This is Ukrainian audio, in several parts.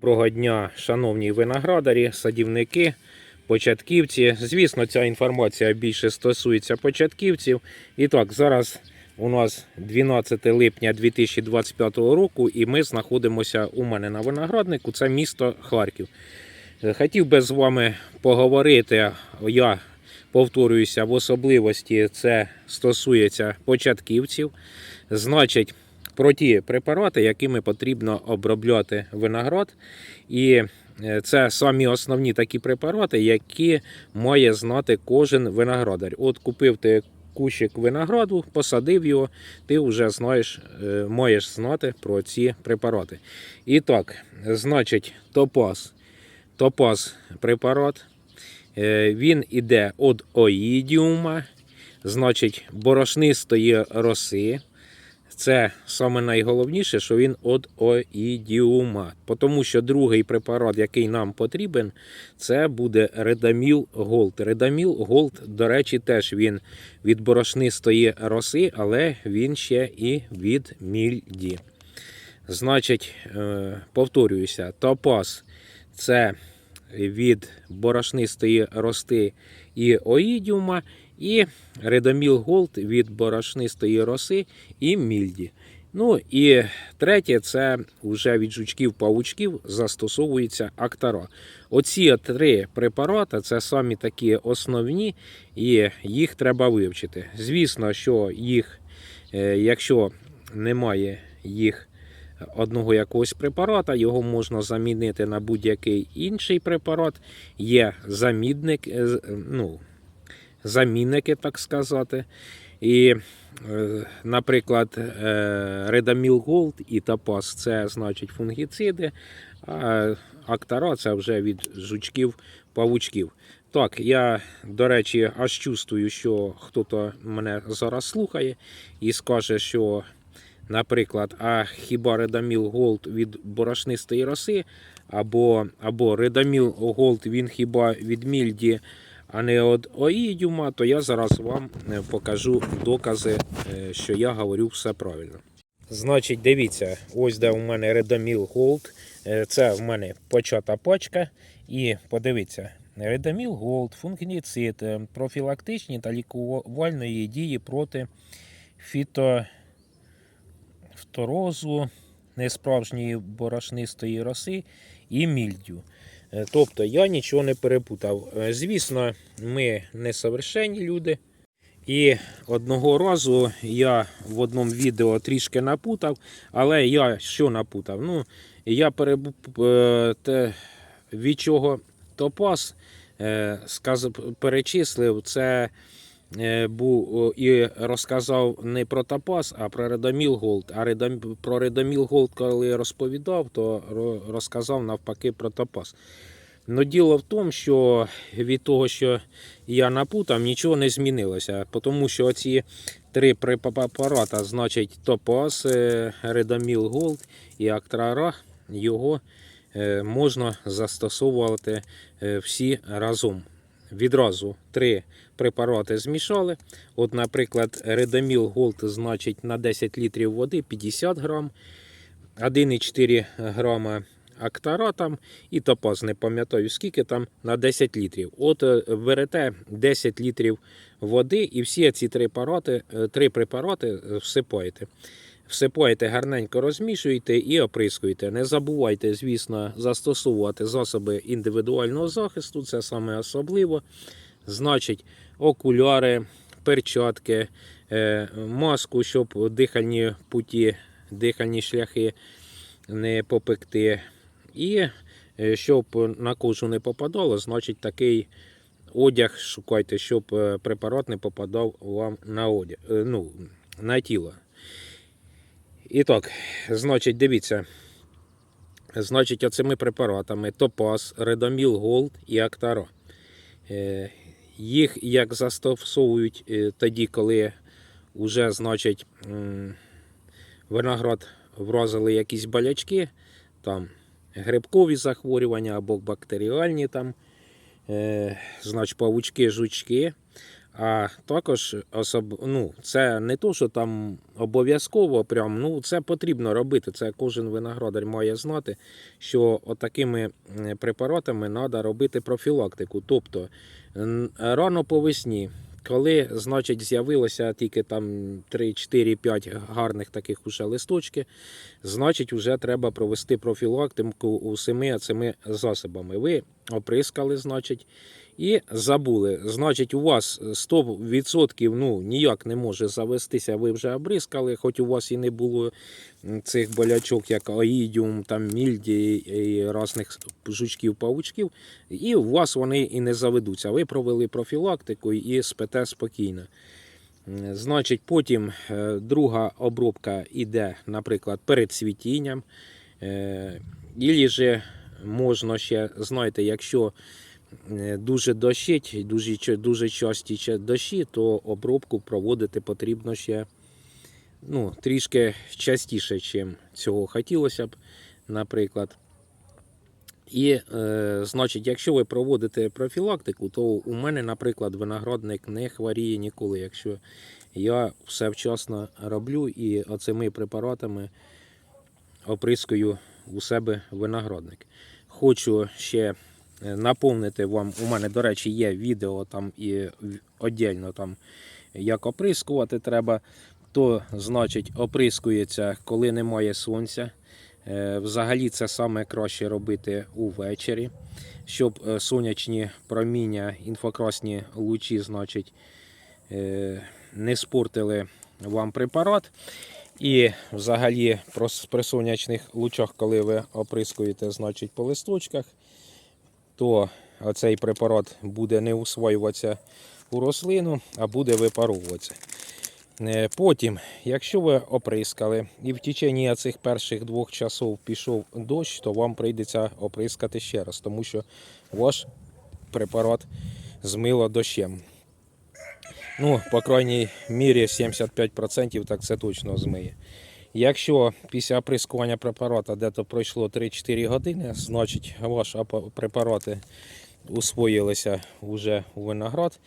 Доброго дня, шановні виноградарі, садівники, початківці. Звісно, ця інформація більше стосується початківців. І так, зараз у нас 12 липня 2025 року, і ми знаходимося у мене на винограднику. Це місто Харків. Е, Хотів би з вами поговорити. Я повторююся в особливості, це стосується початківців. Значить, про ті препарати, якими потрібно обробляти виноград. І е, це самі основні такі препарати, які має знати кожен виноградар. От купив ти кущик винограду, посадив його, ти вже знаєш, е, маєш знати про ці препарати. І так, значить, топаз. Топаз препарат. Е, Він іде від оїдіума, значить, борошнистої роси. Це саме найголовніше, що він від оїдіума. Тому що другий препарат, який нам потрібен, це буде Редаміл Голд. Редаміл Голд, до речі, теж він від борошнистої роси, але він ще і від мільді. Значить, е, повторююся, топаз це від борошнистої рости і оїдіума, і редаміл голд від борошнистої роси і мільді. Ну і третє, це вже від жучків-павучків застосовується актара. Оці три препарати це самі такі основні, і їх треба вивчити. Звісно, що їх, е, якщо немає їх одного якогось препарата, його можна замінити на будь-який інший препарат. Є замінник, е, ну, замінники, так сказати. І, е, наприклад, Редаміл Голд і Тапас це значить фунгіциди, а Актара це вже від жучків-павучків. Так, я, до речі, аж чувствую, що хтось мене зараз слухає і скаже, що, наприклад, а хіба Редаміл Голд від борошнистої роси, або, або Редаміл Голд він хіба від мільді, а не від оїдіума, то я зараз вам е, покажу докази, е, що я говорю все правильно. Значить, дивіться, ось де у мене Редаміл Голд. Е, Це в мене почата пачка. І подивіться, Редаміл Голд, фунгіцид, профілактичні та лікувальної дії проти фітофторозу, несправжньої борошнистої роси і мільдю. Е, Тобто я нічого не перепутав. Е, Звісно, ми не совершенні люди. І одного разу я в одному відео трішки напутав, але я що напутав? Ну, я перебу... е, те, від чого топаз сказ... перечислив, це був і розказав не про топаз, а про Редаміл Голд. А про Редаміл Голд, коли розповідав, то розказав навпаки про топаз. Но діло в тому, що від того, що я напутав, нічого не змінилося. Тому що оці три препарата, значить Топаз, е, Редаміл Голд і Актрара, його е, можна застосовувати е, всі разом. Відразу три препарати змішали. От, наприклад, Редаміл Голд, значить, на 10 літрів води 50 грам, 1,4 грама актара і топаз, не пам'ятаю скільки там на 10 літрів. От е, берете 10 літрів води і всі ці три препарати, е, три препарати е, всипаєте. Всипаєте, гарненько розмішуєте і оприскуєте. Не забувайте, звісно, застосовувати засоби індивідуального захисту, це саме особливо. Значить, окуляри, перчатки, е, маску, щоб дихальні путі, дихальні шляхи не попекти. І е, щоб на кожу не попадало, значить такий одяг шукайте, щоб е, препарат не попадав вам на одяг, ну, на тіло. І так, значить, дивіться. Значить, оцими препаратами Топаз, Редаміл Голд і Актара. Е, Їх як застосовують е, тоді, коли вже, значить, виноград вразили якісь болячки, там грибкові захворювання або бактеріальні там, е, значить, павучки, жучки. А також особ... ну, це не то, що там обов'язково, прям, ну, це потрібно робити. Це кожен виноградар має знати, що отакими препаратами треба робити профілактику. Тобто рано по весні, коли значить, з'явилося тільки там 3, 4, 5 гарних таких уже листочки, значить, вже треба провести профілактику усіми цими засобами. Ви оприскали, значить, і забули. Значить, у вас 100% ну, ніяк не може завестися, ви вже обрискали, хоч у вас і не було цих болячок, як аїдіум, там мільді і різних жучків, павучків, і у вас вони і не заведуться. Ви провели профілактику і спите спокійно. Значить, потім е, друга обробка йде, наприклад, перед цвітінням. Е, Ілі же можна ще, знаєте, якщо е, дуже дощить, дуже, дуже часті дощі, то обробку проводити потрібно ще ну, трішки частіше, ніж цього хотілося б, наприклад. І, е, значить, якщо ви проводите профілактику, то у мене, наприклад, виноградник не хворіє ніколи, якщо я все вчасно роблю і оцими препаратами оприскую у себе виноградник. Хочу ще е, наповнити вам, у мене, до речі, є відео там і віддільно там, як оприскувати треба. То, значить, оприскується, коли немає сонця. Е, Взагалі це саме краще робити увечері, щоб е, сонячні проміння, інфракрасні лучі, значить, не спортили вам препарат. І взагалі при сонячних лучах, коли ви оприскуєте значить, по листочках, то цей препарат буде не усвоюватися у рослину, а буде випаровуватися. Е, Потім, якщо ви оприскали і в течение цих перших двох часов пішов дощ, то вам прийдеться оприскати ще раз, тому що ваш препарат змило дощем. Ну, по крайній мірі 75% так це точно змиє. Якщо після оприскування препарата дето пройшло 3-4 години, значить ваші препарати усвоїлися вже у виноград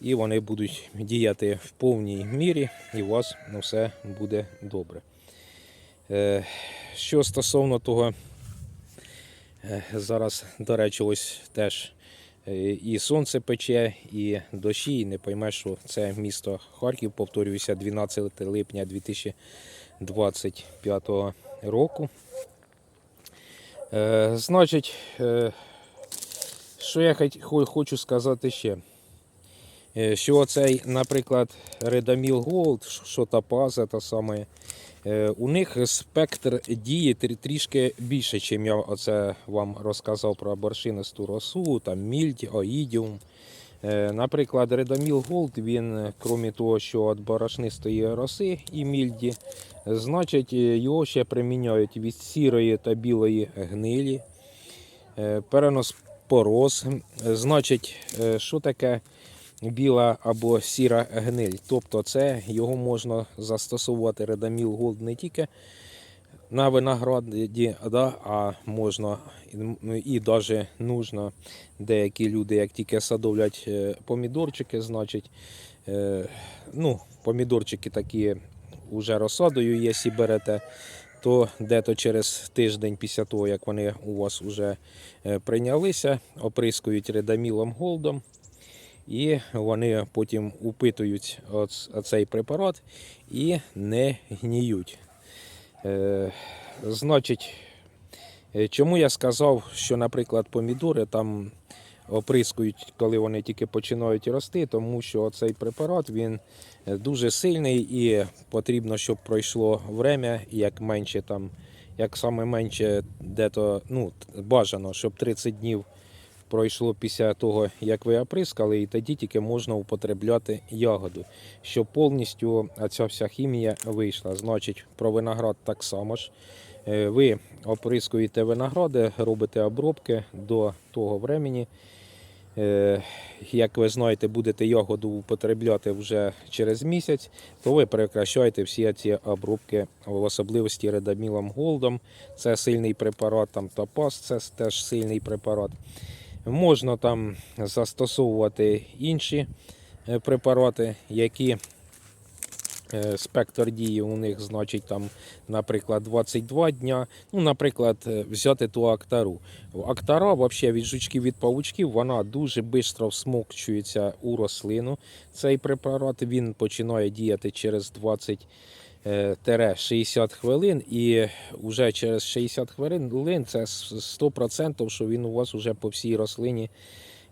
і вони будуть діяти в повній мірі, і у вас все буде добре. Е, Що стосовно того, е, зараз, до речі, ось теж і сонце пече, і дощі, і не поймеш, що це місто Харків, повторююся, 12 липня 2025 року. Е, Значить, е, що я хочу сказати ще. Е, Що цей, наприклад, Redamil Gold, що та паза, та саме, е, у них спектр дії трішки більше, ніж я оце вам розказав про боршинисту росу, там мільдь, оїдіум. Е, Наприклад, Redamil Gold, він, е, крім того, що від борошнистої роси і мільді, е, значить, е, його ще приміняють від сірої та білої гнилі, е, перенос пороз. Е, Значить, е, що таке біла або сіра гниль? Тобто це його можна застосувати Redamil Gold не тільки на винограді, да, а можна і навіть нужно деякі люди, як тільки садовлять е, помідорчики, значить, е, ну, помідорчики такі вже розсадою, якщо берете, то дето через тиждень після того, як вони у вас вже е, прийнялися, оприскують редамілом голдом. І вони потім упитують оцей препарат і не гніють. Е, значить, е, чому я сказав, що, наприклад, помідори там оприскують, коли вони тільки починають рости, тому що цей препарат він дуже сильний і потрібно, щоб пройшло время, як менше там, як саме менше, дето, ну, бажано, щоб 30 днів пройшло після того, як ви оприскали, і тоді тільки можна употребляти ягоду, щоб повністю ця вся хімія вийшла. Значить, про виноград так само ж. Е, Ви оприскуєте виногради, робите обробки до того времени. Е, Як ви знаєте, будете ягоду употребляти вже через місяць, то ви прекращаєте всі ці обробки в особливості редамілом голдом. Це сильний препарат, там топаз, це теж сильний препарат. Можна там застосовувати інші е, препарати, які е, спектр дії у них, значить, там, наприклад, 22 дня. Ну, наприклад, е, взяти ту актару. Актара, взагалі, від жучків від павучків, вона дуже швидко всмокчується у рослину. Цей препарат він починає діяти через 20 е, тере 60 хвилин, і вже через 60 хвилин це 100%, що він у вас вже по всій рослині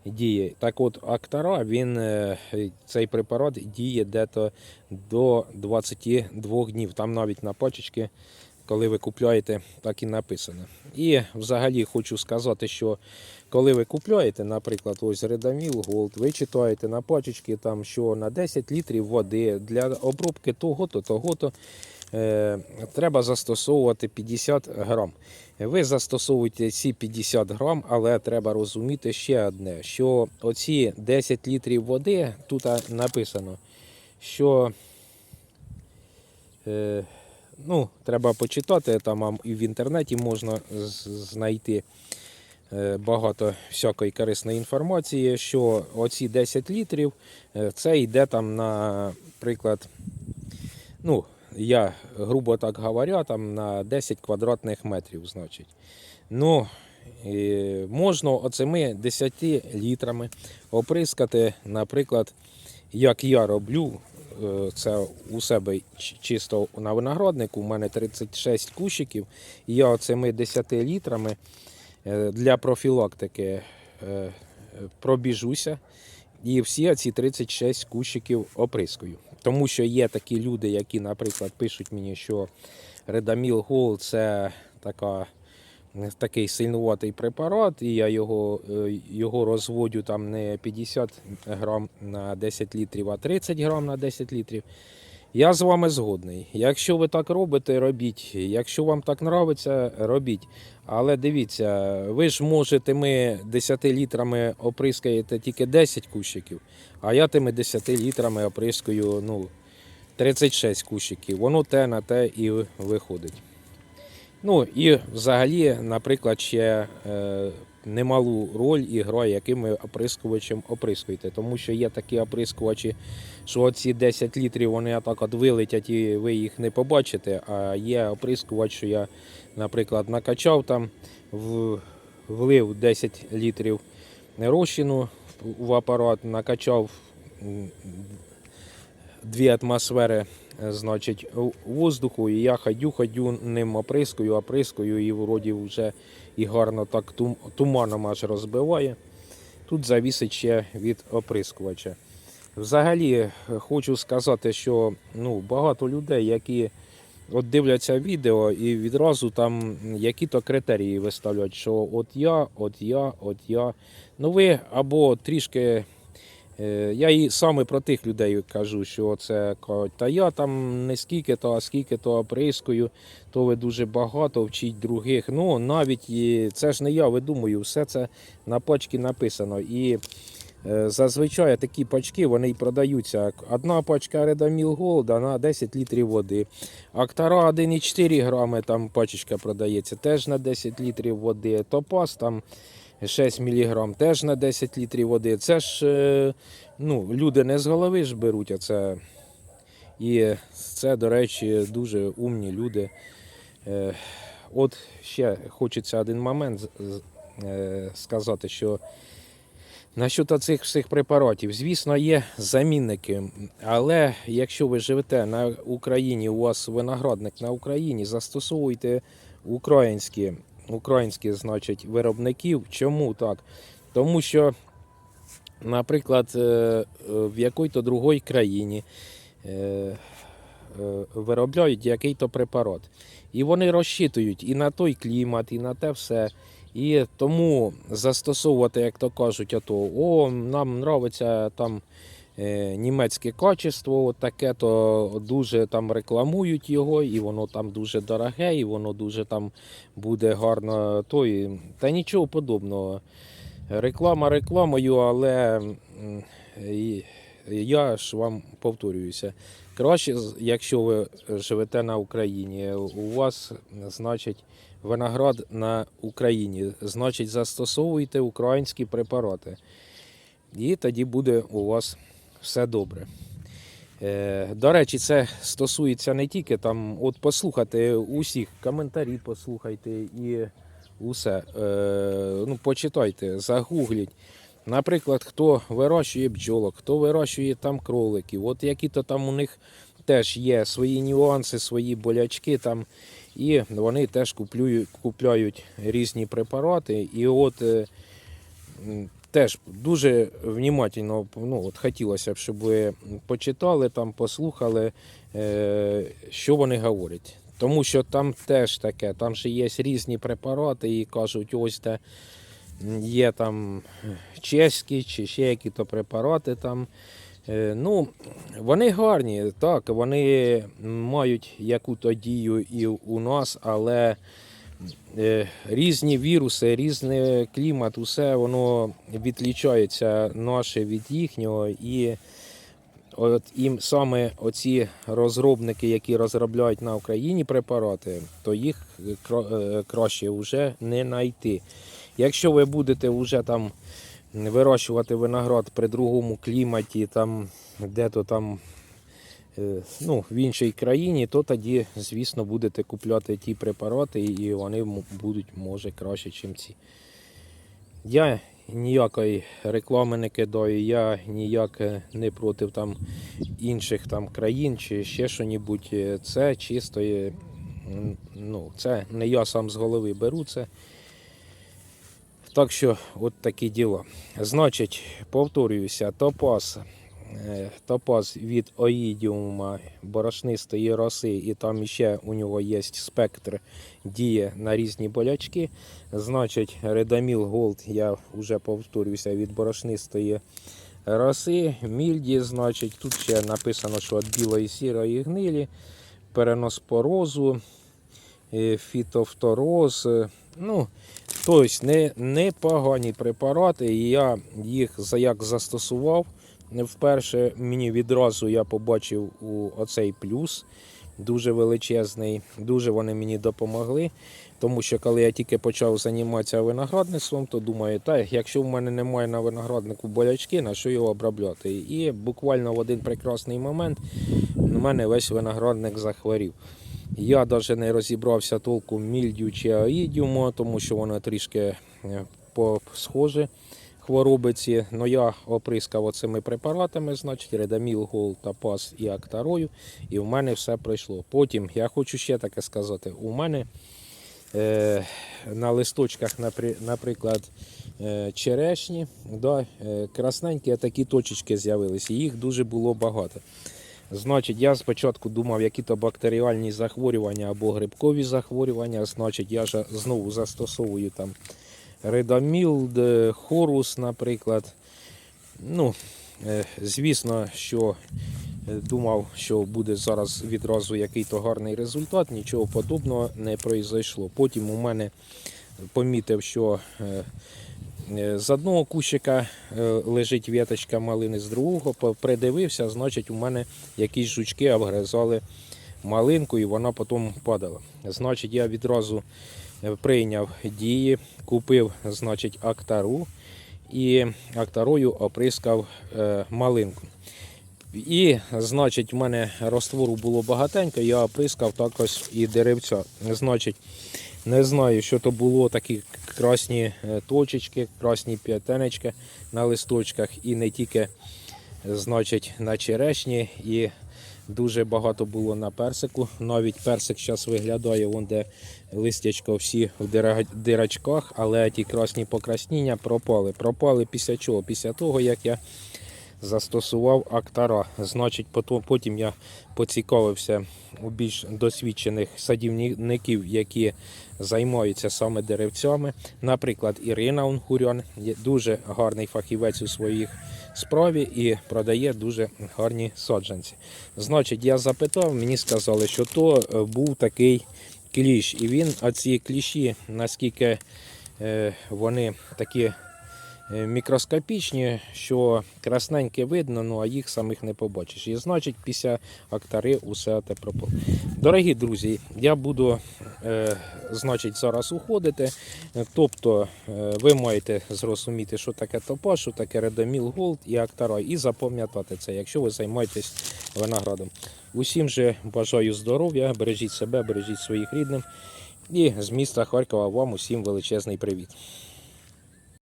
діє. Так от Актара, він, е, цей препарат діє дето до 22 днів. Там навіть на пачечки, коли ви купляєте, так і написано. І взагалі хочу сказати, що коли ви купляєте, наприклад, ось Redamil Gold, ви читаєте на пачечки, там, що на 10 літрів води для обробки того-то, того-то е, треба застосовувати 50 грам. Ви застосовуєте ці 50 грам, але треба розуміти ще одне, що оці 10 літрів води, тут написано, що е, ну, треба почитати, там і в інтернеті можна знайти багато всякої корисної інформації, що оці 10 літрів е, це йде там, наприклад, ну, я грубо так говоря, там на 10 квадратних метрів, значить. Ну, е, можна оцими 10 літрами оприскати, наприклад, як я роблю, е, це у себе чисто на винограднику, у мене 36 кущиків, і я оцими 10 літрами е, для профілактики е, пробіжуся і всі ці 36 кущиків оприскую. Тому що є такі люди, які, наприклад, пишуть мені, що Редаміл Гол це така, такий сильнуватий препарат, і я його, е, його розводю там не 50 грам на 10 літрів, а 30 грам на 10 літрів. Я з вами згодний. Якщо ви так робите, робіть. Якщо вам так нравиться, робіть. Але дивіться, ви ж можете ми 10 літрами оприскаєте тільки 10 кущиків, а я тими 10 літрами оприскую ну, 36 кущиків. Воно те на те і виходить. Ну і взагалі, наприклад, ще е, немалу роль і грає, яким оприскувачем оприскуєте. Тому що є такі оприскувачі, що оці 10 літрів вони так от вилетять і ви їх не побачите. А є оприскувач, що я, наприклад, накачав там, влив 10 літрів розчину в апарат, накачав дві атмосфери е, значить, воздуху, і я ходю, ходю ним оприскую, оприскую, і вроді вже і гарно так тум- туманом аж розбиває. Тут завісить ще від оприскувача. Взагалі е, хочу сказати, що ну, багато людей, які от дивляться відео і відразу там які-то критерії виставляють, що от я, от я, от я. Ну ви або трішки. Е, Я і саме про тих людей кажу, що це та я там не скільки то, а скільки то оприскую, то ви дуже багато вчіть других. Ну навіть і це ж не я видумую, все це на пачці написано. І Е, Зазвичай такі пачки вони й продаються. Одна пачка Redamil Gold на 10 літрів води. Актара 1,4 грами там пачечка продається, теж на 10 літрів води. Топаз там 6 мг, теж на 10 літрів води. Це ж е, ну, люди не з голови ж беруть, а це. І це, до речі, дуже умні люди. Е, От ще хочеться один момент е, сказати, що Насчет цих всіх препаратів, звісно, є замінники. Але якщо ви живете на Україні, у вас виноградник на Україні, застосовуйте українські, українські значить, виробників. Чому так? Тому що, наприклад, е, е, в якій-то другій країні е, виробляють який-то препарат. І вони розчитують і на той клімат, і на те все. І тому застосовувати, як то кажуть, ото, о, нам подобається там німецьке качество, от таке, то дуже там рекламують його, і воно там дуже дороге, і воно дуже там буде гарно. Той, та нічого подобного. Реклама рекламою, але я ж вам повторююся. Краще, якщо ви живете на Україні, у вас, значить, виноград на Україні, значить, застосовуйте українські препарати. І тоді буде у вас все добре. Е, До речі, це стосується не тільки там, от послухати усіх, коментарі послухайте і усе. Е, Ну, почитайте, загугліть. Наприклад, хто вирощує бджолок, хто вирощує там кроликів, от які-то там у них теж є свої нюанси, свої болячки там, і вони теж куплюють, купляють різні препарати. І от е, теж дуже внимательно ну, от хотілося б, щоб ви почитали, там, послухали, е, що вони говорять. Тому що там теж таке, там ще є різні препарати і кажуть, ось де є там чеські чи ще які-то препарати там. Е, Ну, вони гарні, так, вони мають яку-то дію і у нас, але різні віруси, різний клімат, усе воно відлічається наше від їхнього. І от їм саме оці розробники, які розробляють на Україні препарати, то їх е, краще вже не знайти. Якщо ви будете вже там вирощувати виноград при другому кліматі, там де-то там е, ну, в іншій країні, то тоді, звісно, будете купляти ті препарати, і вони будуть, може, краще, ніж ці. Я ніякої реклами не кидаю, я ніяк е, не проти там інших там країн чи ще що-небудь. Е, Це чисто, ну, це не я сам з голови беру це. Так що, от такі діла. Значить, повторююся, топаз, е, топаз від оїдіума борошнистої роси, і там ще у нього є спектр діє на різні болячки. Значить, Редаміл Голд, я вже повторююся, від борошнистої роси. Мільді, значить, тут ще написано, що від білої сірої гнилі, переноспорозу, е, фітофтороз. е, Ну, Тобто не, непогані препарати, і я їх як застосував. Вперше мені відразу я побачив оцей плюс дуже величезний. Дуже вони мені допомогли. Тому що коли я тільки почав займатися виноградництвом, то думаю, так, якщо в мене немає на винограднику болячки, на що його обробляти? І буквально в один прекрасний момент у мене весь виноградник захворів. Я навіть не розібрався толком мільдю чи аїдіуму, тому що воно трішки е, схоже хвороби ці. Но я оприскав оцими препаратами, значить, редаміл, гол, тапаз і актарою, і в мене все пройшло. Потім я хочу ще таке сказати: у мене е, на листочках, наприклад, е, черешні, да, е, красненькі такі точечки з'явилися, їх дуже було багато. Значить, я спочатку думав, які то бактеріальні захворювання або грибкові захворювання. Значить, я ж знову застосовую там редаміл, де- хорус, наприклад. Ну, е, звісно, що е, думав, що буде зараз відразу який-то гарний результат, нічого подобного не произойшло. Потім у мене помітив, що е, З одного кущика лежить віточка малини, з другого придивився, значить у мене якісь жучки обгризали малинку і вона потім падала. Значить, я відразу прийняв дії, купив значить, актару і актарою оприскав е, малинку. І, значить, в мене розтвору було багатенько, я оприскав також і деревця. Значить, не знаю, що то було, такі красні е, точечки, красні п'ятенечки на листочках і не тільки значить, на черешні, і дуже багато було на персику. Навіть персик зараз виглядає, вон де листячко всі в дирачках, але ті красні покраснення пропали. Пропали після чого? Після того, як я застосував актара. Значить, потім, я поцікавився у більш досвідчених садівників, які займаються саме деревцями. Наприклад, Ірина Унгурян є дуже гарний фахівець у своїх справі і продає дуже гарні саджанці. Значить, я запитав, мені сказали, що то е, був такий кліщ. І він, оці кліщі, наскільки е, вони такі мікроскопічні, що красненьке видно, ну а їх самих не побачиш. І значить, після актари усе те пропало. Дорогі друзі, я буду е, значить, зараз уходити. Е, Тобто е, ви маєте зрозуміти, що таке топаз, що таке редоміл голд і актара, і запам'ятати це, якщо ви займаєтесь виноградом. Усім же бажаю здоров'я, бережіть себе, бережіть своїх рідних. І з міста Харкова вам усім величезний привіт.